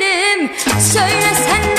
değilim Söyle sen